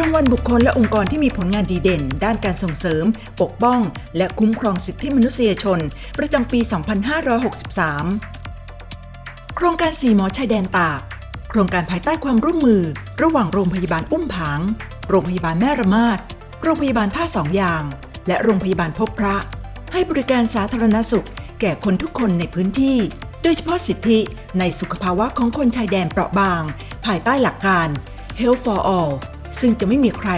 รางวัลบุคคลและองค์กรที่มีผลงานดีเด่น ด้านการส่งเสริม ปกป้อง และคุ้มครองสิทธิมนุษยชน ประจำปี 2563 โครงการสีหมอชายแดนตาก โครงการภายใต้ความร่วมมือ ระหว่างโรงพยาบาลอุ้มผาง โรงพยาบาลแม่ระมาด โรงพยาบาลท่าสองยาง และโรงพยาบาลพบพระ ให้บริการสาธารณสุข แก่คนทุกคนในพื้นที่ โดยเฉพาะสิทธิในสุขภาวะของคนชายแดนเปราะบาง ภายใต้หลักการ Health for All ซึ่งจะไม่มีใคร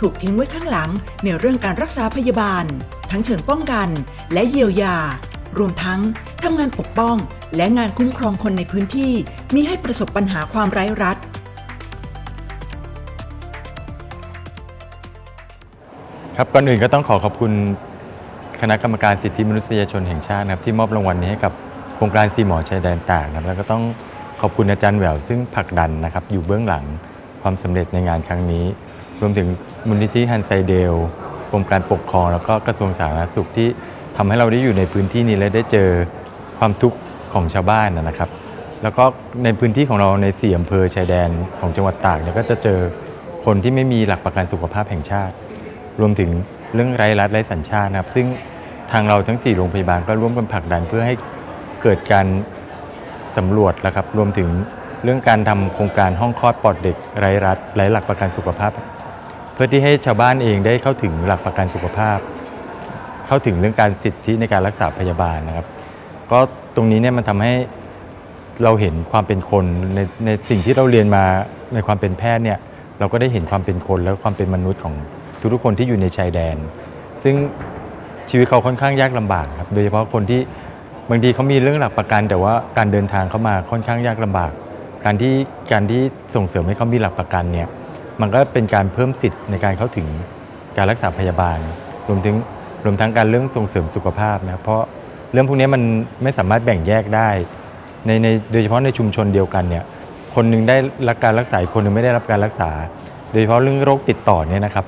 ถูกทิ้งไว้ข้างหลังในเรื่องการรักษาพยาบาล ทั้งเชิงป้องกันและเยียวยา รวมทั้งทำงานปกป้องและงานคุ้มครองคนในพื้นที่มิให้ประสบปัญหาความไร้รัฐ ครับก่อนอื่นก็ต้องขอขอบคุณคณะกรรมการสิทธิมนุษยชนแห่งชาตินะครับที่มอบรางวัลนี้ให้กับโครงการซีหมอชายแดนต่างนะครับแล้วก็ต้องขอบคุณอาจารย์แหววซึ่งผลักดันนะครับอยู่เบื้องหลัง ความสำเร็จในงานครั้งนี้ รวมถึงมูลนิธิฮันไซเดลกรมการปกครองแล้วก็กระทรวงสาธารณสุขที่ทำให้เราได้อยู่ในพื้นที่นี้และได้เจอความทุกข์ของชาวบ้านนะครับ แล้วก็ในพื้นที่ของเราในสี่อำเภอชายแดนของจังหวัดตากเนี่ยก็จะเจอคนที่ไม่มีหลักประกันสุขภาพแห่งชาติ รวมถึงเรื่องไร้รัฐไร้สัญชาตินะครับ ซึ่งทางเราทั้ง 4 โรงพยาบาลก็ร่วมกันผลักดันเพื่อให้เกิดการสำรวจนะครับ รวมถึง เรื่องการทำโครงการห้องคลอดปลอดเด็กไร้รัฐไร้หลักประกันสุขภาพ เพื่อที่ให้ชาวบ้านเองได้เข้าถึงหลักประกันสุขภาพ เข้าถึงเรื่องการสิทธิในการรักษาพยาบาลนะครับ ก็ตรงนี้เนี่ยมันทำให้เราเห็นความเป็นคนในในสิ่งที่เราเรียนมาในความเป็นแพทย์เนี่ยเราก็ได้เห็นความเป็นคนและความเป็นมนุษย์ของทุกๆคนที่อยู่ในชายแดน ซึ่งชีวิตเขาค่อนข้างยากลำบากครับโดยเฉพาะคนที่บางทีเขามีเรื่องหลักประกัน แต่ว่าการเดินทางเข้ามาค่อนข้างยากลำบาก การที่การที่ส่งเสริมให้เขามีหลักประกันเนี่ยมันก็เป็นการเพิ่มสิทธิ์ในการเข้าถึงการรักษาพยาบาล รวมถึงรวมทั้งการเรื่องส่งเสริมสุขภาพนะเพราะเรื่องพวกนี้มันไม่สามารถแบ่งแยกได้ในในโดยเฉพาะในชุมชนเดียวกันเนี่ยคนหนึงได้รับการรักษาคนหนึงไม่ได้รับการรักษา โดยเฉพาะเรื่องโรคติดต่อเนี่ยนะครับ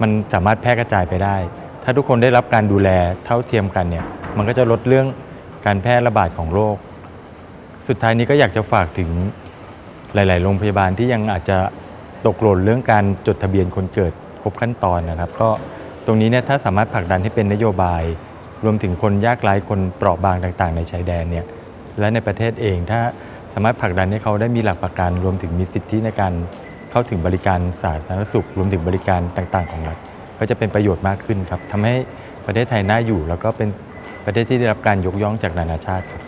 มันสามารถแพร่กระจายไปได้ ถ้าทุกคนได้รับการดูแลเท่าเทียมกันเนี่ยมันก็จะลดเรื่องการแพร่ระบาดของโรคสุดท้ายนี้ก็อยากจะฝากถึง หลาย ๆ โรงพยาบาลที่ยังอาจจะตกหล่นเรื่องการจดทะเบียนคนเกิดครบขั้นตอนนะครับ ก็ตรงนี้เนี่ยถ้าสามารถผลักดันให้เป็นนโยบาย รวมถึงคนยากไร้คนเปราะบางต่าง ๆ ในชายแดนเนี่ยและในประเทศเองถ้าสามารถผลักดันให้เขาได้มีหลักประกัน รวมถึงมีสิทธิในการเข้าถึงบริการสาธารณสุข รวมถึงบริการต่าง ๆ ของรัฐก็จะเป็นประโยชน์มากขึ้นครับทำให้ประเทศไทยน่าอยู่ แล้วก็เป็นประเทศที่ได้รับการยกย่องจากนานาชาติครับ